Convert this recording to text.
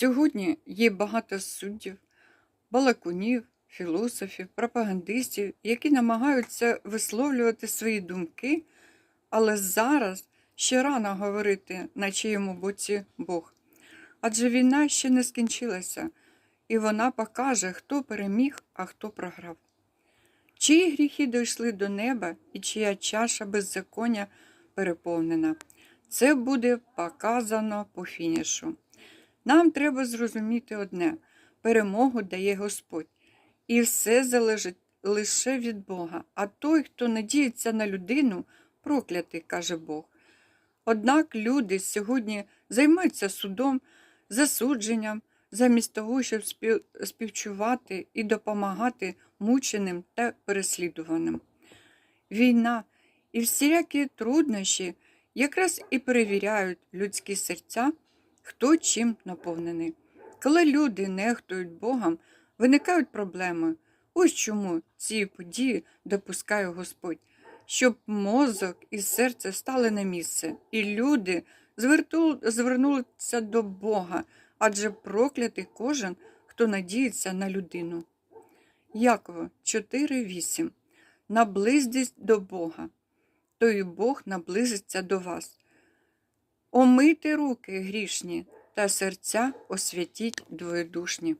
Сьогодні є багато суддів, балакунів, філософів, пропагандистів, які намагаються висловлювати свої думки, але зараз ще рано говорити, на чиєму боці Бог. Адже війна ще не скінчилася, і вона покаже, хто переміг, а хто програв. Чиї гріхи дійшли до неба і чия чаша беззаконня переповнена. Це буде показано по фінішу. Нам треба зрозуміти одне: перемогу дає Господь, і все залежить лише від Бога. А той, хто надіється на людину, проклятий, каже Бог. Однак люди сьогодні займаються судом, засудженням, замість того, щоб співчувати і допомагати мученим та переслідуваним. Війна і всілякі труднощі якраз і перевіряють людські серця, хто чим наповнений. Коли люди нехтують Богом, виникають проблеми. Ось чому ці події допускає Господь, щоб мозок і серце стали на місце, і люди звернулися до Бога, адже проклятий кожен, хто надіється на людину. Якова 4.8. Наблизьтесь до Бога, то і Бог наблизиться до вас. Омийте руки грішні та серця освятіть двоєдушні.